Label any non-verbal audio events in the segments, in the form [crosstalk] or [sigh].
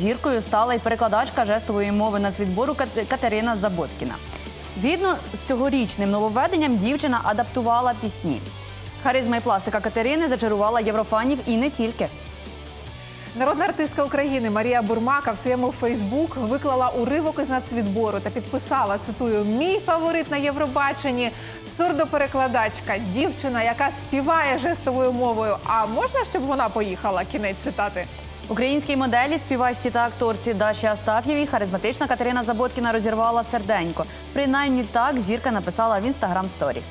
Зіркою стала й перекладачка жестової мови нацвідбору Кат- Катерина Заботкіна. Згідно з цьогорічним нововведенням, дівчина адаптувала пісні. Харизма і пластика Катерини зачарувала єврофанів і не тільки. Народна артистка України Марія Бурмака в своєму Фейсбук виклала уривок із нацвідбору та підписала цитую Мій фаворит на Євробаченні сурдоперекладачка, дівчина, яка співає жестовою мовою. А можна, щоб вона поїхала? Кінець цитати. Українській моделі, співачці та акторці Даші Астаф'євій харизматична Катерина Заботкіна розірвала серденько. Принаймні так зірка написала в інстаграм сторі.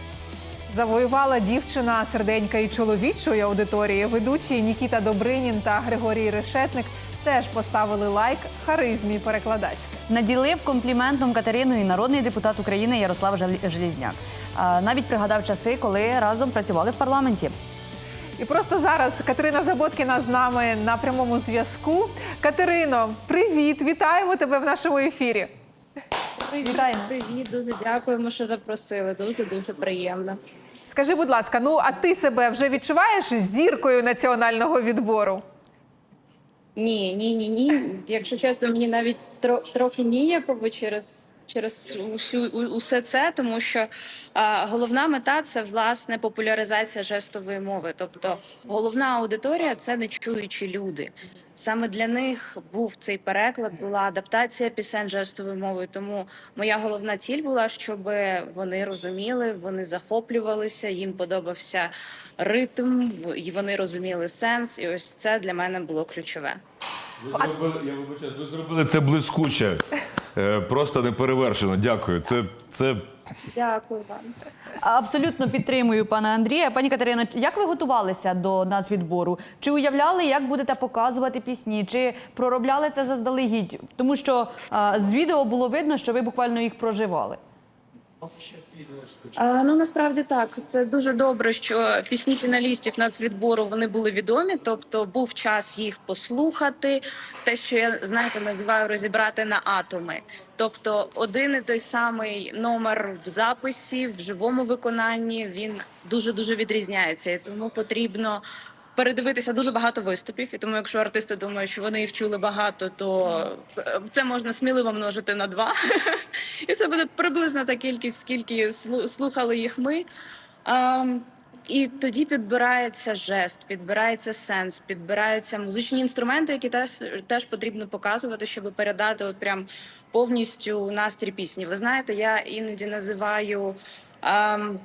Завоювала дівчина серденька і чоловічої аудиторії. Ведучі Нікіта Добринін та Григорій Решетник теж поставили лайк харизмі перекладачки. Наділив компліментом Катерину і народний депутат України Ярослав Жел- Желізняк. Навіть пригадав часи, коли разом працювали в парламенті. І просто зараз Катерина Заботкіна з нами на прямому зв'язку. Катерино, привіт! Вітаємо тебе в нашому ефірі. Вітаємо. Привіт, дуже дякуємо, що запросили. Дуже дуже приємно. Скажи, будь ласка, ну а ти себе вже відчуваєш зіркою національного відбору? Ні, ні, ні, ні. Якщо чесно, мені навіть тро- трохи ніяково через. Через усю усе це, тому що а, головна мета це власне популяризація жестової мови. Тобто головна аудиторія це нечуючі люди. Саме для них був цей переклад, була адаптація пісень жестовою мовою. Тому моя головна ціль була, щоб вони розуміли, вони захоплювалися, їм подобався ритм, і вони розуміли сенс. І ось це для мене було ключове. Ви зробили, я вибачаю, ви зробили це блискуче, просто неперевершено. Дякую. Це, це Дякую вам. Абсолютно підтримую пана Андрія. Пані Катерино, як ви готувалися до нацвідбору? Чи уявляли, як будете показувати пісні? Чи проробляли це заздалегідь? Тому що а, з відео було видно, що ви буквально їх проживали. А, ну насправді так. Це дуже добре, що пісні фіналістів нацвідбору вони були відомі. Тобто був час їх послухати. Те, що я знаєте, називаю розібрати на атоми. Тобто, один і той самий номер в записі, в живому виконанні він дуже дуже відрізняється, і тому потрібно. Передивитися дуже багато виступів, і тому, якщо артисти думають, що вони їх чули багато, то е, це можна сміливо множити на два. [laughs] І це буде приблизно та кількість, скільки слухали їх ми. І тоді підбирається жест, підбирається сенс, підбираються музичні інструменти, які теж, теж потрібно показувати, щоб передати от прям повністю настрій пісні. Ви знаєте, я іноді називаю ем,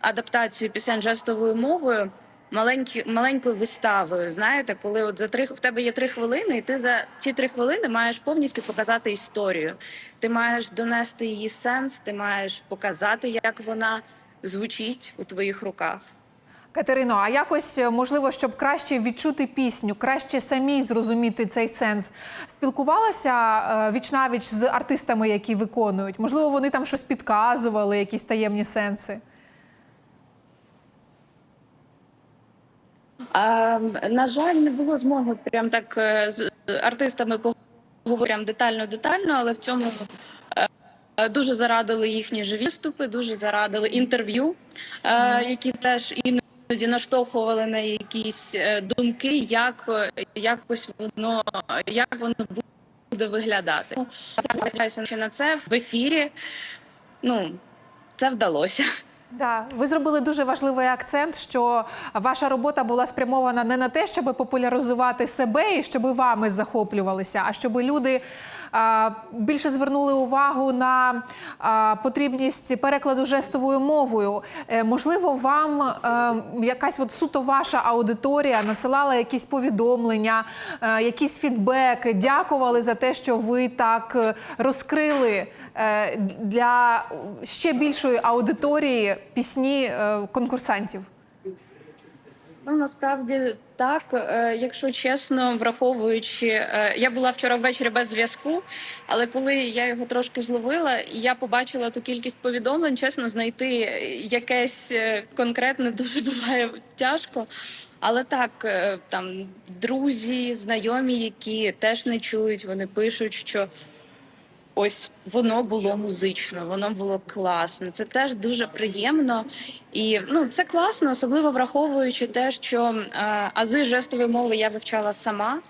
адаптацію пісень жестовою мовою. Маленькі, маленькою виставою, знаєте, коли от за три в тебе є три хвилини, і ти за ці три хвилини маєш повністю показати історію. Ти маєш донести її сенс, ти маєш показати, як вона звучить у твоїх руках. Катерино, а якось е, можливо, щоб краще відчути пісню, краще самій зрозуміти цей сенс. Спілкувалася е, вічнавіч з артистами, які виконують. Можливо, вони там щось підказували, якісь таємні сенси. А, на жаль, не було змоги прям так е, з артистами поговорити детально детально, але в цьому е, дуже зарадили їхні живі виступи, дуже зарадили інтерв'ю, е, які теж іноді наштовхували на якісь думки, як якось воно як воно буде виглядати. Я на це в ефірі. Ну це вдалося. Да, ви зробили дуже важливий акцент, що ваша робота була спрямована не на те, щоб популяризувати себе і щоб вами захоплювалися, а щоб люди більше звернули увагу на потрібність перекладу жестовою мовою. Е, можливо, вам е, якась от суто ваша аудиторія надсилала якісь повідомлення, е, якийсь фідбек, дякували за те, що ви так розкрили для ще більшої аудиторії пісні конкурсантів. Ну насправді так, Е, якщо чесно, враховуючи, е, я була вчора ввечері без зв'язку, але коли я його трошки зловила, я побачила ту кількість повідомлень, чесно, знайти якесь е, конкретне [laughs] дуже буває тяжко. Але так, там друзі, знайомі, які теж не чують, вони пишуть, що ось воно було музично, воно було класно. Це теж дуже приємно. І ну це класно, особливо враховуючи те, що е, ази жестової мови я вивчала сама.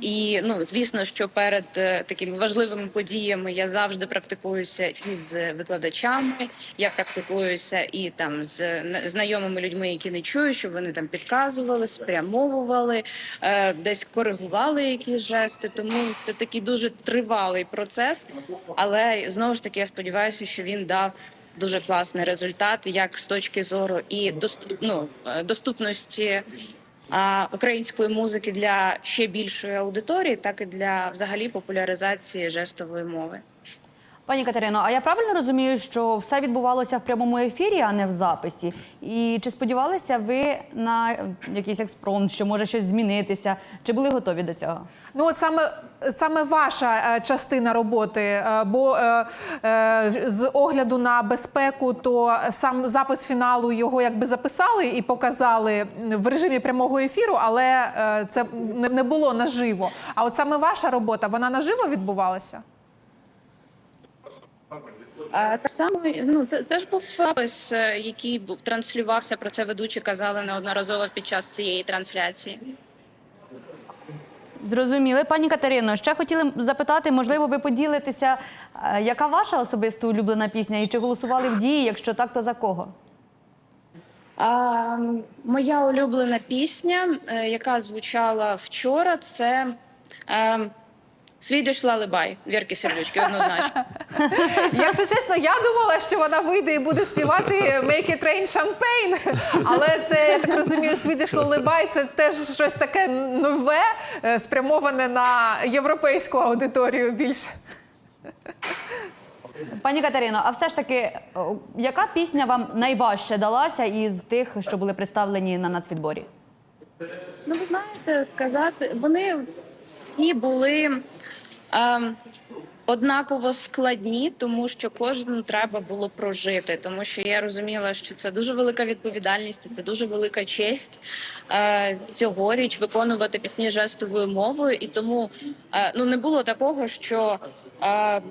І ну звісно, що перед е, такими важливими подіями я завжди практикуюся із викладачами. Я практикуюся і там з н- знайомими людьми, які не чують, щоб вони там підказували, спрямовували, е, десь коригували якісь жести. Тому це такий дуже тривалий процес. Але знову ж таки, я сподіваюся, що він дав. Дуже класний результат, як з точки зору і дост- ну, е, доступності української музики для ще більшої аудиторії, так і для взагалі популяризації жестової мови. Пані Катерино, а я правильно розумію, що все відбувалося в прямому ефірі, а не в записі? І чи сподівалися ви на якийсь експромт, що може щось змінитися? Чи були готові до цього? Ну, от саме, саме ваша е, частина роботи, е, бо е, з огляду на безпеку, то сам запис фіналу його якби записали і показали в режимі прямого ефіру, але це не було наживо. А от саме ваша робота, вона наживо відбувалася? А так само ну це, це ж був запис, е, який був транслювався. Про це ведучі казали неодноразово під час цієї трансляції. Зрозуміли, пані Катерино, ще хотіли запитати, можливо, ви поділитеся, е, яка ваша особисто улюблена пісня, і чи голосували в дії? Якщо так, то за кого? А, моя улюблена пісня, е, яка звучала вчора, це е, Swedish Lullaby Вірки Сердючки, однозначно. [laughs] Якщо чесно, я думала, що вона вийде і буде співати Make it rain champagne. Але це, я так розумію, Swedish Lullaby – це теж щось таке нове, е, спрямоване на європейську аудиторію більше. Пані Катерино, а все ж таки, яка пісня вам найважче далася із тих, що були представлені на нацвідборі? Ну, ви знаєте, сказати, вони всі були е, однаково складні, тому що кожному треба було прожити. Тому що я розуміла, що це дуже велика відповідальність, це дуже велика честь е, цьогоріч виконувати пісні жестовою мовою. І тому е, ну не було такого, що. Е,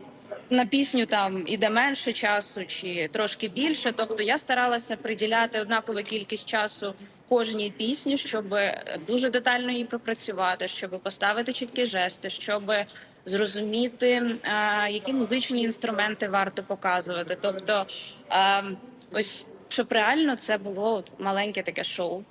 на пісню там іде менше часу чи трошки більше. Тобто я старалася приділяти однакову кількість часу кожній пісні, щоб дуже детально її пропрацювати, щоб поставити чіткі жести, щоб зрозуміти, е, які музичні інструменти варто показувати. Тобто, е, ось щоб реально це було маленьке таке шоу.